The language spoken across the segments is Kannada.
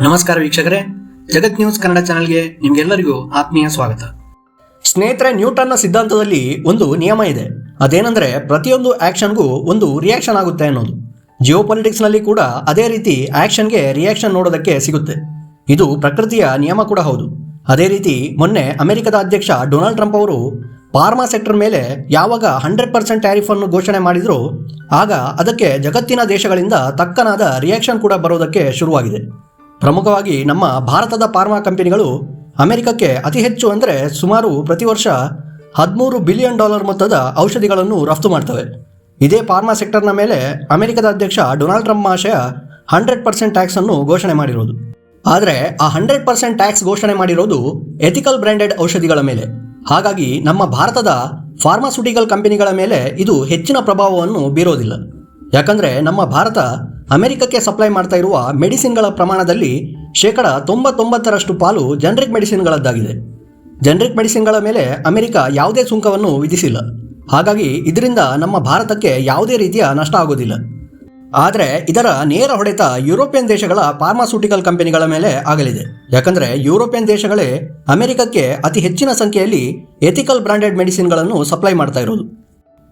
ನಮಸ್ಕಾರ ವೀಕ್ಷಕರೇ. ಜಗತ್ ನ್ಯೂಸ್ ಕನ್ನಡ ಚಾನೆಲ್ಗೆ ನಿಮ್ಗೆಲ್ಲರಿಗೂ ಆತ್ಮೀಯ ಸ್ವಾಗತ. ಸ್ನೇಹಿತರೆ, ನ್ಯೂಟನ್ನ ಸಿದ್ಧಾಂತದಲ್ಲಿ ಒಂದು ನಿಯಮ ಇದೆ. ಅದೇನೆಂದರೆ ಪ್ರತಿಯೊಂದು ಆಕ್ಷನ್ಗೂ ಒಂದು ರಿಯಾಕ್ಷನ್ ಆಗುತ್ತೆ ಅನ್ನೋದು. ಜಿಯೋ ನಲ್ಲಿ ಕೂಡ ಅದೇ ರೀತಿ ಆಕ್ಷನ್ಗೆ ರಿಯಾಕ್ಷನ್ ನೋಡೋದಕ್ಕೆ ಸಿಗುತ್ತೆ. ಇದು ಪ್ರಕೃತಿಯ ನಿಯಮ ಕೂಡ ಹೌದು. ಅದೇ ರೀತಿ ಮೊನ್ನೆ ಅಮೆರಿಕದ ಅಧ್ಯಕ್ಷ ಡೊನಾಲ್ಡ್ ಟ್ರಂಪ್ ಅವರು ಫಾರ್ಮಾ ಸೆಕ್ಟರ್ ಮೇಲೆ ಯಾವಾಗ ಹಂಡ್ರೆಡ್ ಪರ್ಸೆಂಟ್ ಟ್ಯಾರಿಫ್ ಅನ್ನು ಘೋಷಣೆ ಮಾಡಿದ್ರು, ಆಗ ಅದಕ್ಕೆ ಜಗತ್ತಿನ ದೇಶಗಳಿಂದ ತಕ್ಕನಾದ ರಿಯಾಕ್ಷನ್ ಕೂಡ ಬರೋದಕ್ಕೆ ಶುರುವಾಗಿದೆ. ಪ್ರಮುಖವಾಗಿ ನಮ್ಮ ಭಾರತದ ಫಾರ್ಮಾ ಕಂಪನಿಗಳು ಅಮೆರಿಕಕ್ಕೆ ಅತಿ ಹೆಚ್ಚು ಅಂದರೆ ಸುಮಾರು ಪ್ರತಿ ವರ್ಷ ಹದಿಮೂರು ಬಿಲಿಯನ್ ಡಾಲರ್ ಮೊತ್ತದ ಔಷಧಿಗಳನ್ನು ರಫ್ತು ಮಾಡ್ತವೆ. ಇದೇ ಫಾರ್ಮಾ ಸೆಕ್ಟರ್ನ ಮೇಲೆ ಅಮೆರಿಕದ ಅಧ್ಯಕ್ಷ ಡೊನಾಲ್ಡ್ ಟ್ರಂಪ್ ಮಹಾಶಯ ಹಂಡ್ರೆಡ್ ಪರ್ಸೆಂಟ್ ಟ್ಯಾಕ್ಸ್ ಅನ್ನು ಘೋಷಣೆ ಮಾಡಿರೋದು. ಆದರೆ ಆ ಹಂಡ್ರೆಡ್ ಪರ್ಸೆಂಟ್ ಟ್ಯಾಕ್ಸ್ ಘೋಷಣೆ ಮಾಡಿರೋದು ಎಥಿಕಲ್ ಬ್ರ್ಯಾಂಡೆಡ್ ಔಷಧಿಗಳ ಮೇಲೆ. ಹಾಗಾಗಿ ನಮ್ಮ ಭಾರತದ ಫಾರ್ಮಾಸ್ಯೂಟಿಕಲ್ ಕಂಪನಿಗಳ ಮೇಲೆ ಇದು ಹೆಚ್ಚಿನ ಪ್ರಭಾವವನ್ನು ಬೀರೋದಿಲ್ಲ. ಯಾಕಂದರೆ ನಮ್ಮ ಭಾರತ ಅಮೆರಿಕಕ್ಕೆ ಸಪ್ಲೈ ಮಾಡ್ತಾ ಇರುವ ಮೆಡಿಸಿನ್ಗಳ ಪ್ರಮಾಣದಲ್ಲಿ ಶೇಕಡ ತೊಂಬತ್ತೊಂಬತ್ತರಷ್ಟು ಪಾಲು ಜನರಿಕ್ ಮೆಡಿಸಿನ್ಗಳದ್ದಾಗಿದೆ. ಜನರಿಕ್ ಮೆಡಿಸಿನ್ಗಳ ಮೇಲೆ ಅಮೆರಿಕ ಯಾವುದೇ ಸುಂಕವನ್ನು ವಿಧಿಸಿಲ್ಲ. ಹಾಗಾಗಿ ಇದರಿಂದ ನಮ್ಮ ಭಾರತಕ್ಕೆ ಯಾವುದೇ ರೀತಿಯ ನಷ್ಟ ಆಗೋದಿಲ್ಲ. ಆದರೆ ಇದರ ನೇರ ಹೊಡೆತ ಯುರೋಪಿಯನ್ ದೇಶಗಳ ಫಾರ್ಮಾಸ್ಯೂಟಿಕಲ್ ಕಂಪನಿಗಳ ಮೇಲೆ ಆಗಲಿದೆ. ಯಾಕಂದರೆ ಯುರೋಪಿಯನ್ ದೇಶಗಳೇ ಅಮೆರಿಕಕ್ಕೆ ಅತಿ ಹೆಚ್ಚಿನ ಸಂಖ್ಯೆಯಲ್ಲಿ ಎಥಿಕಲ್ ಬ್ರಾಂಡೆಡ್ ಮೆಡಿಸಿನ್ಗಳನ್ನು ಸಪ್ಲೈ ಮಾಡ್ತಾ ಇರೋದು.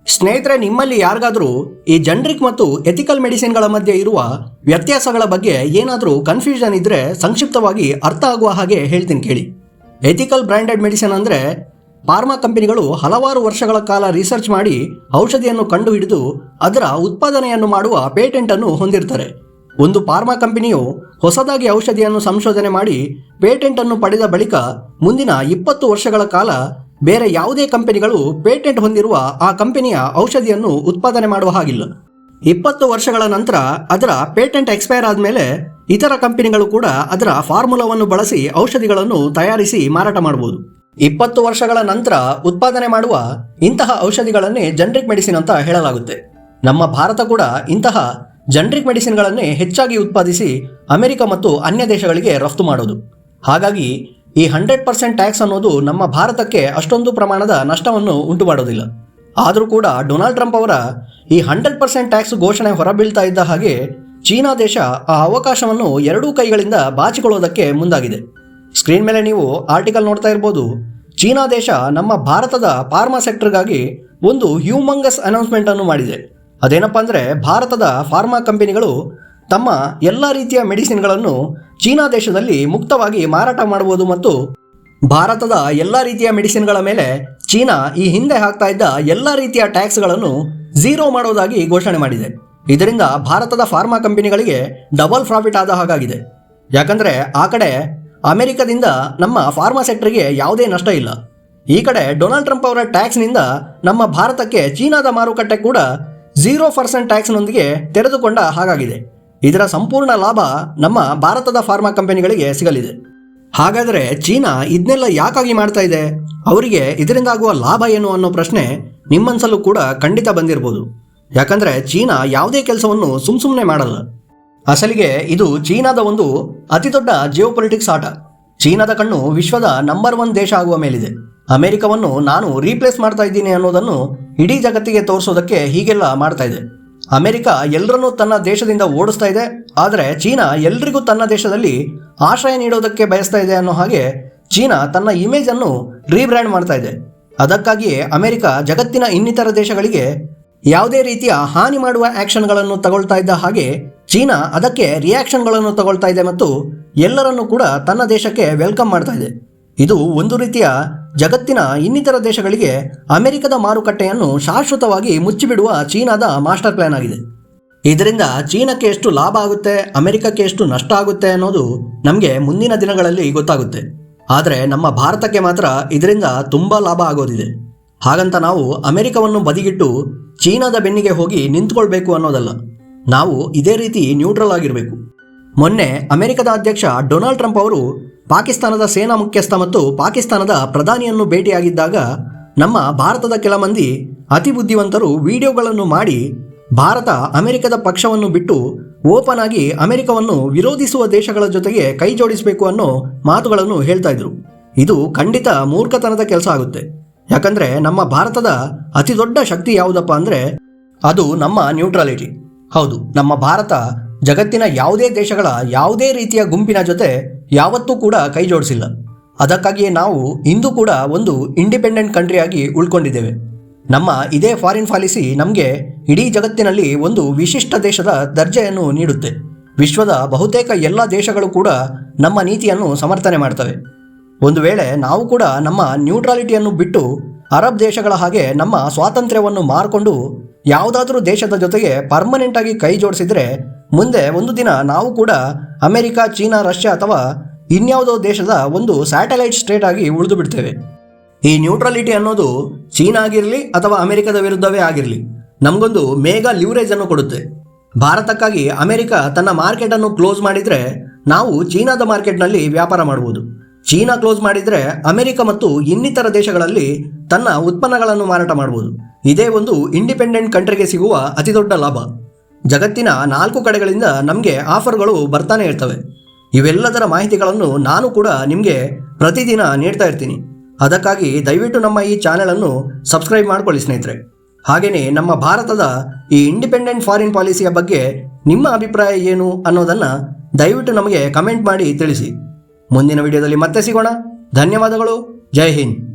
ಸ್ನೇಹಿತರೆ, ನಿಮ್ಮಲ್ಲಿ ಯಾರಿಗಾದರೂ ಈ ಜನರಿಕ್ ಮತ್ತು ಎಥಿಕಲ್ ಮೆಡಿಸಿನ್ಗಳ ಮಧ್ಯೆ ಇರುವ ವ್ಯತ್ಯಾಸಗಳ ಬಗ್ಗೆ ಏನಾದರೂ ಕನ್ಫ್ಯೂಷನ್ ಇದ್ದರೆ ಸಂಕ್ಷಿಪ್ತವಾಗಿ ಅರ್ಥ ಆಗುವ ಹಾಗೆ ಹೇಳ್ತೀನಿ ಕೇಳಿ. ಎಥಿಕಲ್ ಬ್ರ್ಯಾಂಡೆಡ್ ಮೆಡಿಸಿನ್ ಅಂದರೆ ಫಾರ್ಮಾ ಕಂಪನಿಗಳು ಹಲವಾರು ವರ್ಷಗಳ ಕಾಲ ರಿಸರ್ಚ್ ಮಾಡಿ ಔಷಧಿಯನ್ನು ಕಂಡುಹಿಡಿದು ಅದರ ಉತ್ಪಾದನೆಯನ್ನು ಮಾಡುವ ಪೇಟೆಂಟನ್ನು ಹೊಂದಿರ್ತಾರೆ. ಒಂದು ಫಾರ್ಮಾ ಕಂಪನಿಯು ಹೊಸದಾಗಿ ಔಷಧಿಯನ್ನು ಸಂಶೋಧನೆ ಮಾಡಿ ಪೇಟೆಂಟನ್ನು ಪಡೆದ ಬಳಿಕ ಮುಂದಿನ ಇಪ್ಪತ್ತು ವರ್ಷಗಳ ಕಾಲ ಬೇರೆ ಯಾವುದೇ ಕಂಪನಿಗಳು ಪೇಟೆಂಟ್ ಹೊಂದಿರುವ ಆ ಕಂಪನಿಯ ಔಷಧಿಯನ್ನು ಉತ್ಪಾದನೆ ಮಾಡುವ ಹಾಗಿಲ್ಲ. ಇಪ್ಪತ್ತು ವರ್ಷಗಳ ನಂತರ ಅದರ ಪೇಟೆಂಟ್ ಎಕ್ಸ್ಪೈರ್ ಆದಮೇಲೆ ಇತರ ಕಂಪನಿಗಳು ಕೂಡ ಅದರ ಫಾರ್ಮುಲಾವನ್ನು ಬಳಸಿ ಔಷಧಿಗಳನ್ನು ತಯಾರಿಸಿ ಮಾರಾಟ ಮಾಡಬಹುದು ಇಪ್ಪತ್ತು ವರ್ಷಗಳ ನಂತರ ಉತ್ಪಾದನೆ ಮಾಡುವ ಇಂತಹ ಔಷಧಿಗಳನ್ನೇ ಜನರಿಕ್ ಮೆಡಿಸಿನ್ ಅಂತ ಹೇಳಲಾಗುತ್ತೆ. ನಮ್ಮ ಭಾರತ ಕೂಡ ಇಂತಹ ಜನರಿಕ್ ಮೆಡಿಸಿನ್ಗಳನ್ನೇ ಹೆಚ್ಚಾಗಿ ಉತ್ಪಾದಿಸಿ ಅಮೆರಿಕ ಮತ್ತು ಅನ್ಯ ದೇಶಗಳಿಗೆ ರಫ್ತು ಮಾಡೋದು. ಹಾಗಾಗಿ ಈ ಹಂಡ್ರೆಡ್ ಪರ್ಸೆಂಟ್ ಟ್ಯಾಕ್ಸ್ ಅನ್ನೋದು ನಮ್ಮ ಭಾರತಕ್ಕೆ ಅಷ್ಟೊಂದು ಪ್ರಮಾಣದ ನಷ್ಟವನ್ನು ಉಂಟು ಮಾಡೋದಿಲ್ಲ ಆದರೂ ಕೂಡ ಡೊನಾಲ್ಡ್ ಟ್ರಂಪ್ ಅವರ ಈ ಹಂಡ್ರೆಡ್ ಪರ್ಸೆಂಟ್ ಟ್ಯಾಕ್ಸ್ ಘೋಷಣೆ ಹೊರಬೀಳ್ತಾ ಇದ್ದ ಹಾಗೆ ಚೀನಾ ದೇಶ ಆ ಅವಕಾಶವನ್ನು ಎರಡೂ ಕೈಗಳಿಂದ ಬಾಚಿಕೊಳ್ಳೋದಕ್ಕೆ ಮುಂದಾಗಿದೆ. ಸ್ಕ್ರೀನ್ ಮೇಲೆ ನೀವು ಆರ್ಟಿಕಲ್ ನೋಡ್ತಾ ಇರ್ಬೋದು. ಚೀನಾ ದೇಶ ನಮ್ಮ ಭಾರತದ ಫಾರ್ಮಾ ಸೆಕ್ಟರ್ಗಾಗಿ ಒಂದು ಹ್ಯೂಮಂಗಸ್ ಅನೌನ್ಸ್ಮೆಂಟ್ ಅನ್ನು ಮಾಡಿದೆ. ಅದೇನಪ್ಪ ಅಂದರೆ ಭಾರತದ ಫಾರ್ಮಾ ಕಂಪನಿಗಳು ತಮ್ಮ ಎಲ್ಲ ರೀತಿಯ ಮೆಡಿಸಿನ್ಗಳನ್ನು ಚೀನಾ ದೇಶದಲ್ಲಿ ಮುಕ್ತವಾಗಿ ಮಾರಾಟ ಮಾಡಬಹುದು ಮತ್ತು ಭಾರತದ ಎಲ್ಲ ರೀತಿಯ ಮೆಡಿಸಿನ್ಗಳ ಮೇಲೆ ಚೀನಾ ಈ ಹಿಂದೆ ಹಾಕ್ತಾ ಇದ್ದ ಎಲ್ಲ ರೀತಿಯ ಟ್ಯಾಕ್ಸ್ಗಳನ್ನು ಝೀರೋ ಮಾಡೋದಾಗಿ ಘೋಷಣೆ ಮಾಡಿದೆ. ಇದರಿಂದ ಭಾರತದ ಫಾರ್ಮಾ ಕಂಪನಿಗಳಿಗೆ ಡಬಲ್ ಪ್ರಾಫಿಟ್ ಆದ ಹಾಗಾಗಿದೆ. ಯಾಕಂದರೆ ಆ ಕಡೆ ಅಮೆರಿಕದಿಂದ ನಮ್ಮ ಫಾರ್ಮಾ ಸೆಕ್ಟರ್ಗೆ ಯಾವುದೇ ನಷ್ಟ ಇಲ್ಲ. ಈ ಕಡೆ ಡೊನಾಲ್ಡ್ ಟ್ರಂಪ್ ಅವರ ಟ್ಯಾಕ್ಸ್ನಿಂದ ನಮ್ಮ ಭಾರತಕ್ಕೆ ಚೀನಾದ ಮಾರುಕಟ್ಟೆ ಕೂಡ ಝೀರೋ ಪರ್ಸೆಂಟ್ ಟ್ಯಾಕ್ಸ್ನೊಂದಿಗೆ ತೆರೆದುಕೊಂಡ ಹಾಗಾಗಿದೆ. ಇದರ ಸಂಪೂರ್ಣ ಲಾಭ ನಮ್ಮ ಭಾರತದ ಫಾರ್ಮಾ ಕಂಪನಿಗಳಿಗೆ ಸಿಗಲಿದೆ. ಹಾಗಾದರೆ ಚೀನಾ ಇದನ್ನೆಲ್ಲ ಯಾಕಾಗಿ ಮಾಡ್ತಾ ಇದೆ? ಅವರಿಗೆ ಇದರಿಂದ ಆಗುವ ಲಾಭ ಏನು ಅನ್ನೋ ಪ್ರಶ್ನೆ ನಿಮ್ಮನ್ಸಲ್ಲೂ ಕೂಡ ಖಂಡಿತ ಬಂದಿರಬಹುದು ಯಾಕಂದ್ರೆ ಚೀನಾ ಯಾವುದೇ ಕೆಲಸವನ್ನು ಸುಮ್ ಸುಮ್ಮನೆ ಮಾಡಲ್ಲ. ಅಸಲಿಗೆ ಇದು ಚೀನಾದ ಒಂದು ಅತಿದೊಡ್ಡ ಜಿಯೋ ಪೊಲಿಟಿಕ್ಸ್ ಆಟ. ಚೀನಾದ ಕಣ್ಣು ವಿಶ್ವದ ನಂಬರ್ ಒನ್ ದೇಶ ಆಗುವ ಮೇಲಿದೆ. ಅಮೆರಿಕವನ್ನು ನಾನು ರೀಪ್ಲೇಸ್ ಮಾಡ್ತಾ ಇದ್ದೀನಿ ಅನ್ನೋದನ್ನು ಇಡೀ ಜಗತ್ತಿಗೆ ತೋರಿಸೋದಕ್ಕೆ ಹೀಗೆಲ್ಲ ಮಾಡ್ತಾ ಇದೆ. ಅಮೆರಿಕ ಎಲ್ಲರನ್ನೂ ತನ್ನ ದೇಶದಿಂದ ಓಡಿಸ್ತಾ ಇದೆ, ಆದರೆ ಚೀನಾ ಎಲ್ರಿಗೂ ತನ್ನ ದೇಶದಲ್ಲಿ ಆಶ್ರಯ ನೀಡೋದಕ್ಕೆ ಬಯಸ್ತಾ ಇದೆ ಅನ್ನೋ ಹಾಗೆ ಚೀನಾ ತನ್ನ ಇಮೇಜ್ ಅನ್ನು ರೀಬ್ರ್ಯಾಂಡ್ ಮಾಡ್ತಾ ಇದೆ. ಅದಕ್ಕಾಗಿಯೇ ಅಮೆರಿಕ ಜಗತ್ತಿನ ಇನ್ನಿತರ ದೇಶಗಳಿಗೆ ಯಾವುದೇ ರೀತಿಯ ಹಾನಿ ಮಾಡುವ ಆ್ಯಕ್ಷನ್ಗಳನ್ನು ತಗೊಳ್ತಾ ಇದ್ದ ಹಾಗೆ ಚೀನಾ ಅದಕ್ಕೆ ರಿಯಾಕ್ಷನ್ಗಳನ್ನು ತಗೊಳ್ತಾ ಇದೆ ಮತ್ತು ಎಲ್ಲರನ್ನೂ ಕೂಡ ತನ್ನ ದೇಶಕ್ಕೆ ವೆಲ್ಕಮ್ ಮಾಡ್ತಾ ಇದೆ. ಇದು ಒಂದು ರೀತಿಯ ಜಗತ್ತಿನ ಇನ್ನಿತರ ದೇಶಗಳಿಗೆ ಅಮೆರಿಕದ ಮಾರುಕಟ್ಟೆಯನ್ನು ಶಾಶ್ವತವಾಗಿ ಮುಚ್ಚಿಬಿಡುವ ಚೀನಾದ ಮಾಸ್ಟರ್ ಪ್ಲಾನ್ ಆಗಿದೆ. ಇದರಿಂದ ಚೀನಾಕ್ಕೆ ಎಷ್ಟು ಲಾಭ ಆಗುತ್ತೆ, ಅಮೆರಿಕಕ್ಕೆ ಎಷ್ಟು ನಷ್ಟ ಆಗುತ್ತೆ ಅನ್ನೋದು ನಮಗೆ ಮುಂದಿನ ದಿನಗಳಲ್ಲಿ ಗೊತ್ತಾಗುತ್ತೆ. ಆದರೆ ನಮ್ಮ ಭಾರತಕ್ಕೆ ಮಾತ್ರ ಇದರಿಂದ ತುಂಬ ಲಾಭ ಆಗೋದಿದೆ. ಹಾಗಂತ ನಾವು ಅಮೆರಿಕವನ್ನು ಬದಿಗಿಟ್ಟು ಚೀನಾದ ಬೆನ್ನಿಗೆ ಹೋಗಿ ನಿಂತ್ಕೊಳ್ಬೇಕು ಅನ್ನೋದಲ್ಲ. ನಾವು ಇದೇ ರೀತಿ ನ್ಯೂಟ್ರಲ್ ಆಗಿರಬೇಕು. ಮೊನ್ನೆ ಅಮೆರಿಕದ ಅಧ್ಯಕ್ಷ ಡೊನಾಲ್ಡ್ ಟ್ರಂಪ್ ಅವರು ಪಾಕಿಸ್ತಾನದ ಸೇನಾ ಮುಖ್ಯಸ್ಥ ಮತ್ತು ಪಾಕಿಸ್ತಾನದ ಪ್ರಧಾನಿಯನ್ನು ಭೇಟಿಯಾಗಿದ್ದಾಗ ನಮ್ಮ ಭಾರತದ ಕೆಲ ಮಂದಿ ಅತಿ ಬುದ್ಧಿವಂತರು ವಿಡಿಯೋಗಳನ್ನು ಮಾಡಿ ಭಾರತ ಅಮೆರಿಕದ ಪಕ್ಷವನ್ನು ಬಿಟ್ಟು ಓಪನ್ ಆಗಿ ಅಮೆರಿಕವನ್ನು ವಿರೋಧಿಸುವ ದೇಶಗಳ ಜೊತೆಗೆ ಕೈ ಜೋಡಿಸಬೇಕು ಅನ್ನೋ ಮಾತುಗಳನ್ನು ಹೇಳ್ತಾ ಇದ್ರು. ಇದು ಖಂಡಿತ ಮೂರ್ಖತನದ ಕೆಲಸ ಆಗುತ್ತೆ. ಯಾಕಂದ್ರೆ ನಮ್ಮ ಭಾರತದ ಅತಿ ದೊಡ್ಡ ಶಕ್ತಿ ಯಾವುದಪ್ಪ ಅಂದ್ರೆ ಅದು ನಮ್ಮ ನ್ಯೂಟ್ರಾಲಿಟಿ ಹೌದು, ನಮ್ಮ ಭಾರತ ಜಗತ್ತಿನ ಯಾವುದೇ ದೇಶಗಳ ಯಾವುದೇ ರೀತಿಯ ಗುಂಪಿನ ಜೊತೆ ಯಾವತ್ತೂ ಕೂಡ ಕೈ ಜೋಡಿಸಿಲ್ಲ ಅದಕ್ಕಾಗಿಯೇ ನಾವು ಇಂದು ಕೂಡ ಒಂದು ಇಂಡಿಪೆಂಡೆಂಟ್ ಕಂಟ್ರಿಯಾಗಿ ಉಳ್ಕೊಂಡಿದ್ದೇವೆ. ನಮ್ಮ ಇದೇ ಫಾರಿನ್ ಪಾಲಿಸಿ ನಮಗೆ ಇಡೀ ಜಗತ್ತಿನಲ್ಲಿ ಒಂದು ವಿಶಿಷ್ಟ ದೇಶದ ದರ್ಜೆಯನ್ನು ನೀಡುತ್ತೆ. ವಿಶ್ವದ ಬಹುತೇಕ ಎಲ್ಲ ದೇಶಗಳು ಕೂಡ ನಮ್ಮ ನೀತಿಯನ್ನು ಸಮರ್ಥನೆ ಮಾಡ್ತವೆ. ಒಂದು ವೇಳೆ ನಾವು ಕೂಡ ನಮ್ಮ ನ್ಯೂಟ್ರಾಲಿಟಿಯನ್ನು ಬಿಟ್ಟು ಅರಬ್ ದೇಶಗಳ ಹಾಗೆ ನಮ್ಮ ಸ್ವಾತಂತ್ರ್ಯವನ್ನು ಮಾರ್ಕೊಂಡು ಯಾವುದಾದ್ರೂ ದೇಶದ ಜೊತೆಗೆ ಪರ್ಮನೆಂಟಾಗಿ ಕೈ ಜೋಡಿಸಿದ್ರೆ ಮುಂದೆ ಒಂದು ದಿನ ನಾವು ಕೂಡ ಅಮೆರಿಕ, ಚೀನಾ, ರಷ್ಯಾ ಅಥವಾ ಇನ್ಯಾವುದೋ ದೇಶದ ಒಂದು ಸ್ಯಾಟಲೈಟ್ ಸ್ಟೇಟ್ ಆಗಿ ಉಳಿದು ಬಿಡ್ತೇವೆ. ಈ ನ್ಯೂಟ್ರಾಲಿಟಿ ಅನ್ನೋದು ಚೀನಾ ಆಗಿರಲಿ ಅಥವಾ ಅಮೆರಿಕದ ವಿರುದ್ಧವೇ ಆಗಿರಲಿ, ನಮಗೊಂದು ಮೇಗಾ ಲಿವರೇಜ್ ಅನ್ನು ಕೊಡುತ್ತೆ. ಭಾರತಕ್ಕಾಗಿ ಅಮೆರಿಕ ತನ್ನ ಮಾರ್ಕೆಟನ್ನು ಕ್ಲೋಸ್ ಮಾಡಿದರೆ ನಾವು ಚೀನಾದ ಮಾರ್ಕೆಟ್ನಲ್ಲಿ ವ್ಯಾಪಾರ ಮಾಡಬಹುದು ಚೀನಾ ಕ್ಲೋಸ್ ಮಾಡಿದರೆ ಅಮೆರಿಕ ಮತ್ತು ಇನ್ನಿತರ ದೇಶಗಳಲ್ಲಿ ತನ್ನ ಉತ್ಪನ್ನಗಳನ್ನು ಮಾರಾಟ ಮಾಡಬಹುದು ಇದೇ ಒಂದು ಇಂಡಿಪೆಂಡೆಂಟ್ ಕಂಟ್ರಿಗೆ ಸಿಗುವ ಅತಿದೊಡ್ಡ ಲಾಭ. ಜಗತ್ತಿನ ನಾಲ್ಕು ಕಡೆಗಳಿಂದ ನಮಗೆ ಆಫರ್ಗಳು ಬರ್ತಾನೆ ಇರ್ತವೆ. ಇವೆಲ್ಲದರ ಮಾಹಿತಿಗಳನ್ನು ನಾನು ಕೂಡ ನಿಮಗೆ ಪ್ರತಿದಿನ ನೀಡ್ತಾ ಇರ್ತೀನಿ. ಅದಕ್ಕಾಗಿ ದಯವಿಟ್ಟು ನಮ್ಮ ಈ ಚಾನೆಲನ್ನು ಸಬ್ಸ್ಕ್ರೈಬ್ ಮಾಡ್ಕೊಳ್ಳಿ ಸ್ನೇಹಿತರೆ. ಹಾಗೆಯೇ ನಮ್ಮ ಭಾರತದ ಈ ಇಂಡಿಪೆಂಡೆಂಟ್ ಫಾರಿನ್ ಪಾಲಿಸಿಯ ಬಗ್ಗೆ ನಿಮ್ಮ ಅಭಿಪ್ರಾಯ ಏನು ಅನ್ನೋದನ್ನು ದಯವಿಟ್ಟು ನಮಗೆ ಕಮೆಂಟ್ ಮಾಡಿ ತಿಳಿಸಿ. ಮುಂದಿನ ವಿಡಿಯೋದಲ್ಲಿ ಮತ್ತೆ ಸಿಗೋಣ. ಧನ್ಯವಾದಗಳು. ಜೈ ಹಿಂದ್.